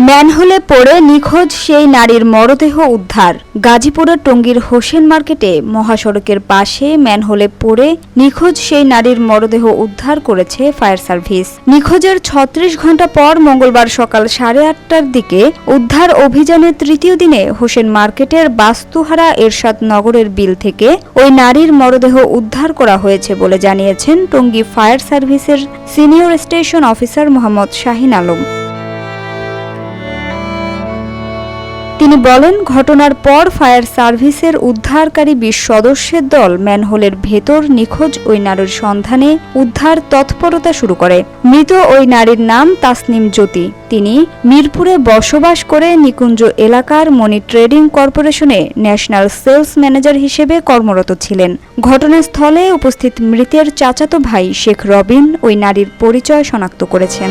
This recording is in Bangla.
ম্যানহোলে পড়ে নিখোঁজ সেই নারীর মরদেহ উদ্ধার। গাজীপুরের টঙ্গীর হোসেন মার্কেটে মহাসড়কের পাশে ম্যানহোলে পড়ে নিখোঁজ সেই নারীর মরদেহ উদ্ধার করেছে ফায়ার সার্ভিস। নিখোঁজের ছত্রিশ ঘণ্টা পর মঙ্গলবার সকাল সাড়ে আটটার দিকে উদ্ধার অভিযানের তৃতীয় দিনে হোসেন মার্কেটের বাস্তুহারা এরশাদ নগরের বিল থেকে ওই নারীর মরদেহ উদ্ধার করা হয়েছে বলে জানিয়েছেন টঙ্গী ফায়ার সার্ভিসের senior station officer Mohammad Shahin Alam. তিনি বলেন, ঘটনার পর ফায়ার সার্ভিসের উদ্ধারকারী বিশ সদস্যের দল ম্যানহোলের ভেতর নিখোঁজ ওই নারীর সন্ধানে উদ্ধার তৎপরতা শুরু করে। মৃত ওই নারীর নাম তাসনিম জ্যোতি। তিনি মিরপুরে বসবাস করে নিকুঞ্জ এলাকার মনি ট্রেডিং কর্পোরেশনে ন্যাশনাল সেলস ম্যানেজার হিসেবে কর্মরত ছিলেন। ঘটনাস্থলে উপস্থিত মৃতের চাচাতো ভাই শেখ রবিন ওই নারীর পরিচয় শনাক্ত করেছেন।